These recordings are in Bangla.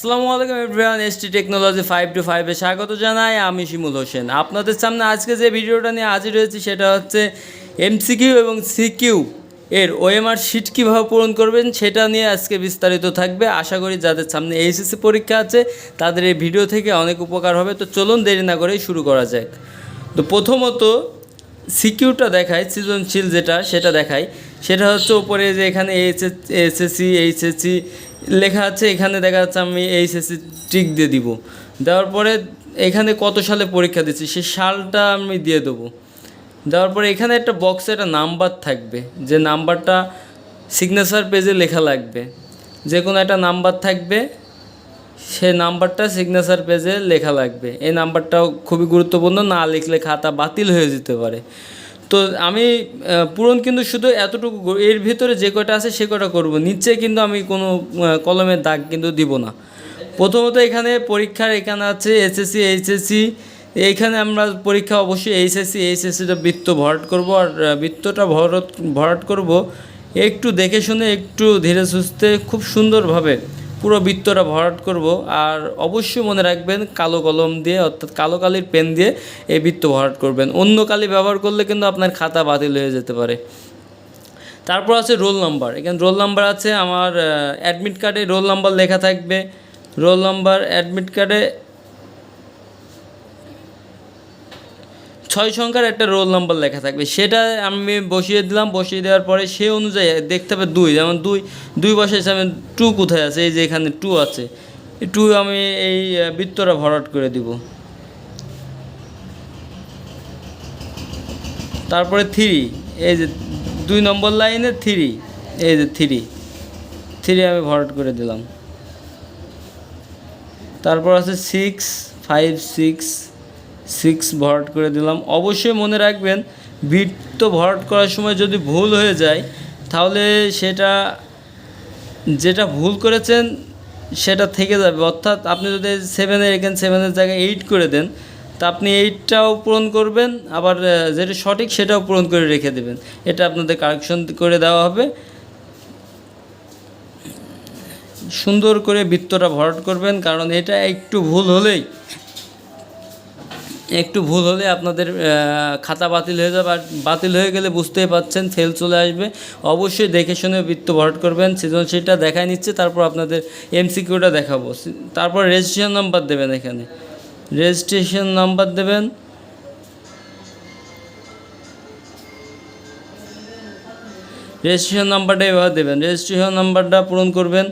আসসালামু আলাইকুম everyone ST technology five two ফাইভে স্বাগত জানাই, আমি শিমুল হোসেন। আপনাদের সামনে আজকে যে ভিডিওটা নিয়ে হাজির হয়েছি সেটা হচ্ছে এমসিকিউ এবং সিকিউ এর ওএমআর শিট কীভাবে পূরণ করবেন সেটা নিয়ে আজকে বিস্তারিত থাকবে। আশা করি যাদের সামনে এইচএসসি পরীক্ষা আছে, তাদের এই ভিডিও থেকে অনেক উপকার হবে। তো চলুন দেরি না করেই শুরু করা যাক। তো প্রথমত সিকিউটা দেখায় সৃজনশীল যেটা সেটা দেখায় সেটা হচ্ছে ওপরে যে এখানে এইচএস এসএসসি এইচএসসি লেখা আছে, এখানে দেখা যাচ্ছে আমি এইচএসসি টিক দিয়ে দিব। দেওয়ার পরে এখানে কত সালে পরীক্ষা দিচ্ছি, সেই সালটা আমি দিয়ে দেবো। দেওয়ার পরে এখানে একটা বক্সে একটা নাম্বার থাকবে, যে নাম্বারটা সিগনেচার পেজে লেখা লাগবে। যে কোনো একটা নাম্বার থাকবে, সে নাম্বারটা সিগনেচার পেজে লেখা লাগবে। এই নাম্বারটাও খুবই গুরুত্বপূর্ণ, না লিখলে খাতা বাতিল হয়ে যেতে পারে। তো আমি পূরণ কিন্তু শুধু এতটুকু এর ভিতরে যে কটা আছে সে কটা করব। নিচে কিন্তু আমি কোনো কলমের দাগ কিন্তু দিব না। প্রথমত এখানে পরীক্ষার এখানে আছে এসএসসি এইচএসসি এইখানে আমরা পরীক্ষা অবশ্যই এইচএসসি এইচএসসিটা বৃত্ত ভরাট করব আর বৃত্তটা ভরট, ভরাট করব। একটু দেখে শুনে একটু ধীরে সুস্থে, খুব সুন্দরভাবে পুরো বৃত্তটা ভরাট করব আর অবশ্যই মনে রাখবেন কালো কলম দিয়ে, অর্থাৎ কালো কালির পেন দিয়ে এই বৃত্ত ভরাট করবেন। অন্য কালি ব্যবহার করলে কিন্তু আপনার খাতা বাতিল হয়ে যেতে পারে। তারপর আছে রোল নাম্বার। এখানে রোল নাম্বার আছে, আমার অ্যাডমিট কার্ডে রোল নাম্বার লেখা থাকবে। রোল নাম্বার অ্যাডমিট কার্ডে ছয় সংখ্যার একটা রোল নাম্বার লেখা থাকবে। সেটা আমি বসিয়ে দিলাম, বসিয়ে দেওয়ার পরে সে অনুযায়ী দেখতে হবে দুই। যেমন দুই দুই বসেছে, আমি টু কোথায় আছে? এই যে এখানে টু আছে। টু আমি এই বৃত্তটা ভরাট করে দিব। তারপরে থ্রি এই যে দুই নম্বর লাইনে থ্রি এই যে থ্রি থ্রি আমি ভরাট করে দিলাম। তারপর আছে সিক্স ফাইভ সিক্স সিক্স ভরাট করে দিলাম। অবশ্যই মনে রাখবেন, বৃত্ত ভরাট করার সময় যদি ভুল হয়ে যায়, তাহলে সেটা, যেটা ভুল করেছেন, সেটা থেকে যাবে। অর্থাৎ আপনি যদি সেভেনের এখানে সেভেনের জায়গায় এইট করে দেন, তা আপনি এইটটাও পূরণ করবেন, আবার যেটা সঠিক সেটাও পূরণ করে রেখে দেবেন। এটা আপনাদের কারেকশন করে দেওয়া হবে। সুন্দর করে বৃত্তটা ভরাট করবেন, কারণ এটা একটু ভুল হলেই একটু ভুল হলে আপনাদের খাতা বাতিল হয়ে যাবে, আর বাতিল হয়ে গেলে বুঝতেই পাচ্ছেন ফেল চলে আসবে। অবশ্যই দেখে শুনে বৃত্ত ভরাট করবেন, সৃজনশীলটা দেখায় নিচ্ছে, তারপর আপনাদের এমসিকিউটা দেখাবো। তারপর রেজিস্ট্রেশন নাম্বার দেবেন এখানে। রেজিস্ট্রেশন নাম্বার দেবেন। রেজিস্ট্রেশন নাম্বারটা এভাবে দেবেন। রেজিস্ট্রেশন নাম্বারটা পূরণ করবেন।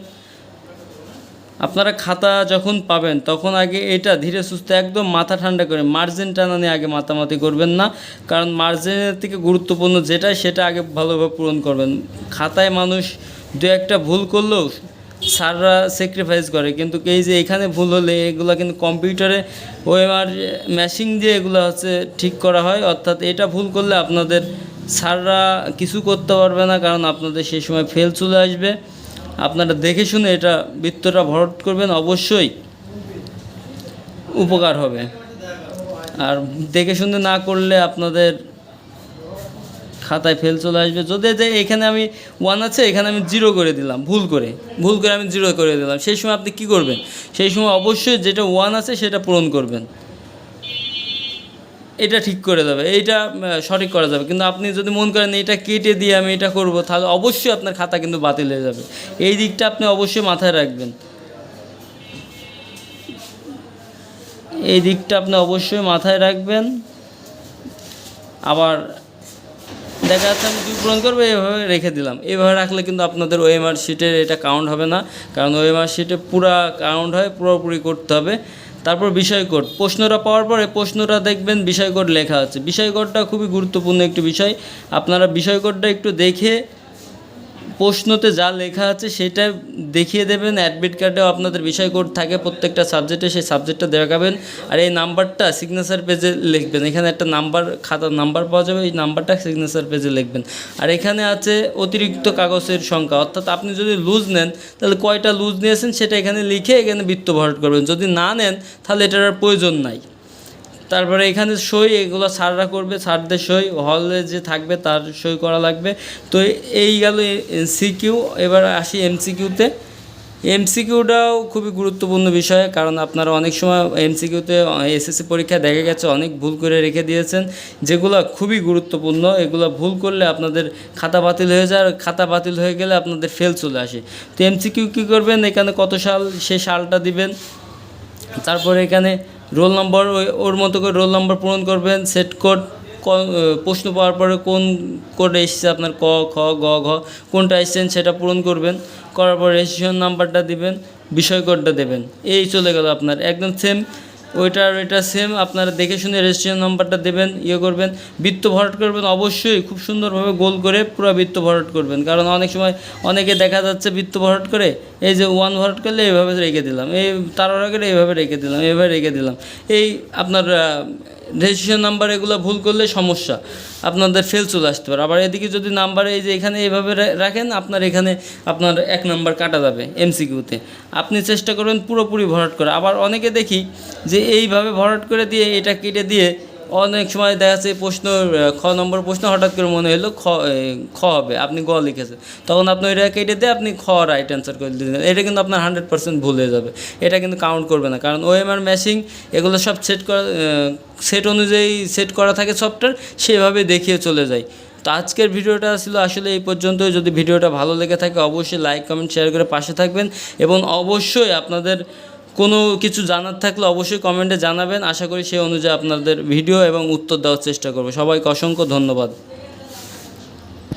আপনারা খাতা যখন পাবেন, তখন আগে এটা ধীরে সুস্থে একদম মাথা ঠান্ডা করে মার্জিন টানা নিয়ে আগে মাতামাতি করবেন না। কারণ মার্জিনের থেকে গুরুত্বপূর্ণ যেটা, সেটা আগে ভালোভাবে পূরণ করবেন। খাতায় মানুষ দু একটা ভুল করলেও স্যাররা স্যাক্রিফাইস করে। কিন্তু এই যে এখানে ভুল হলে এগুলো কিন্তু কম্পিউটারে ওএমআর মেশিন দিয়ে এগুলো হচ্ছে ঠিক করা হয়। অর্থাৎ এটা ভুল করলে আপনাদের স্যাররা কিছু করতে পারবে না, কারণ আপনাদের সেই সময় ফেল চলে আসবে। আপনারা দেখে শুনে এটা বৃত্তটা ভরট করবেন, অবশ্যই উপকার হবে। আর দেখে শুনে না করলে আপনাদের খাতায় ফেল চলে আসবে। যদি যে এখানে আমি ওয়ান আছে, এখানে আমি জিরো করে দিলাম, ভুল করে। ভুল করে আমি জিরো করে দিলাম। সেই সময় আপনি কি করবেন? সেই সময় অবশ্যই যেটা ওয়ান আছে, সেটা পূরণ করবেন। এটা ঠিক করে দেবে, এইটা সঠিক করা যাবে। কিন্তু আপনি যদি মন করেন এটা কেটে দিয়ে আমি এটা করব তাহলে অবশ্যই আপনার খাতা কিন্তু বাতিল হয়ে যাবে। এই দিকটা আপনি অবশ্যই মাথায় রাখবেন। এই দিকটা আপনি অবশ্যই মাথায় রাখবেন। আবার দেখা যাচ্ছে আমি দুই পূরণ করব এইভাবে রেখে দিলাম। এইভাবে রাখলে কিন্তু আপনাদের ওএমআর শিটের এটা কাউন্ট হবে না। কারণ ওএমআর শিটে পুরা কাউন্ট হয়, পুরোপুরি করতে হবে। তারপর বিষয়কোড প্রশ্নটা পাওয়ার পরে প্রশ্নটা দেখবেন বিষয়কোড লেখা আছে। বিষয়কোডটা খুবই গুরুত্বপূর্ণ একটি বিষয়। আপনারা বিষয়কোডটা একটু দেখে প্রশ্নতে যা লেখা আছে সেটা দেখিয়ে দেবেন অ্যাডমিট কার্ডেও আপনাদের বিষয় কোড থাকে, প্রত্যেকটা সাবজেক্টে সেই সাবজেক্টটা দেখাবেন। আর এই নাম্বারটা সিগনেচার পেজে লিখবেন। এখানে একটা নাম্বার, খাতার নাম্বার পাওয়া যাবে এই নাম্বারটা সিগনেচার পেজে লিখবেন। আর এখানে আছে অতিরিক্ত কাগজের সংখ্যা। অর্থাৎ আপনি যদি লুজ নেন, তাহলে কয়টা লুজ নিয়েছেন সেটা এখানে লিখে এখানে বৃত্ত ভরাট করবেন। যদি না নেন, তাহলে এটার আর প্রয়োজন নাই। তারপরে এখানে সই এগুলো স্যাররা করবে, স্যারদের সই, হলে যে থাকবে তার সই করা লাগবে। তো এই গেল সিকিউ এবার আসি এমসিকিউতে এমসিকিউটাও খুবই গুরুত্বপূর্ণ বিষয়, কারণ আপনারা অনেক সময় এমসিকিউতে এসএসসি পরীক্ষা দেখা গেছে, অনেক ভুল করে রেখে দিয়েছেন, যেগুলো খুবই গুরুত্বপূর্ণ, এগুলো ভুল করলে আপনাদের খাতা বাতিল হয়ে যায়, আর খাতা বাতিল হয়ে গেলে আপনাদের ফেল চলে আসে। তো এমসিকিউ কী করবেন, এখানে কত সাল, সে সালটা দিবেন। তারপরে এখানে রোল নম্বর ওর মতো করে রোল নম্বর পূরণ করবেন সেট কোড প্রশ্ন পাওয়ার পরে কোন কোড এসেছে আপনার ক, খ, গ, ঘ, কোনটা এসছেন সেটা পূরণ করবেন, করার পর রেজিস্ট্রেশন নাম্বারটা দিবেন, বিষয় কোডটা দেবেন। এই চলে গেল আপনার, একদম সেম ওইটার, ওইটা সেম আপনারা দেখে শুনে রেজিস্ট্রেশন নাম্বারটা দেবেন ইয়ে করবেন। বৃত্ত ভরট করবেন, অবশ্যই খুব সুন্দরভাবে গোল করে পুরো বৃত্ত ভরট করবেন। কারণ অনেক সময় অনেকে দেখা যাচ্ছে বৃত্ত ভরট করে, এই যে ওয়ান ভরট করলে এইভাবে রেখে দিলাম, এই তারা আগে এইভাবে রেখে দিলাম, এইভাবে রেখে দিলাম। এই আপনার রেজিস্ট্রেশন নাম্বার এগুলো ভুল করলে সমস্যা। আপনাদের ফেল চলে আসতে পারে। আবার এদিকে যদি নাম্বার এই যে এখানে এইভাবে রাখেন, আপনার এখানে আপনার এক নাম্বার কাটা যাবে এমসিকিউতে আপনি চেষ্টা করবেন পুরোপুরি ভরাট করে। আবার অনেকে দেখি যে এইভাবে ভরাট করে দিয়ে এটা কেটে দিয়ে অনেক সময় দেখা যাচ্ছে প্রশ্ন খ নম্বর প্রশ্ন হঠাৎ করে মনে হলো খ খ হবে, আপনি গ লিখেছেন। তখন আপনি ওইটা কেটে দিয়ে আপনি খ রাইট অ্যান্সার করে দিলেন। এটা কিন্তু আপনার হান্ড্রেড পার্সেন্ট ভুল হয়ে যাবে। এটা কিন্তু কাউন্ট করবে না। কারণ ওএমআর ম্যাশিং এগুলো সব সেট করা সেট অনুযায়ী সেট করা থাকে সফটওয়্যার সেভাবে দেখিয়ে চলে যায়। তো আজকের ভিডিওটা ছিল আসলে এই পর্যন্ত যদি ভিডিওটা ভালো লেগে থাকে, অবশ্যই লাইক কমেন্ট শেয়ার করে পাশে থাকবেন। এবং অবশ্যই আপনাদের কোনো কিছু জানার থাকলে অবশ্যই কমেন্টে জানাবেন। আশা করি সেই অনুযায়ী আপনাদের ভিডিও এবং উত্তর দেওয়ার চেষ্টা করব। সবাইকে অসংখ্য ধন্যবাদ।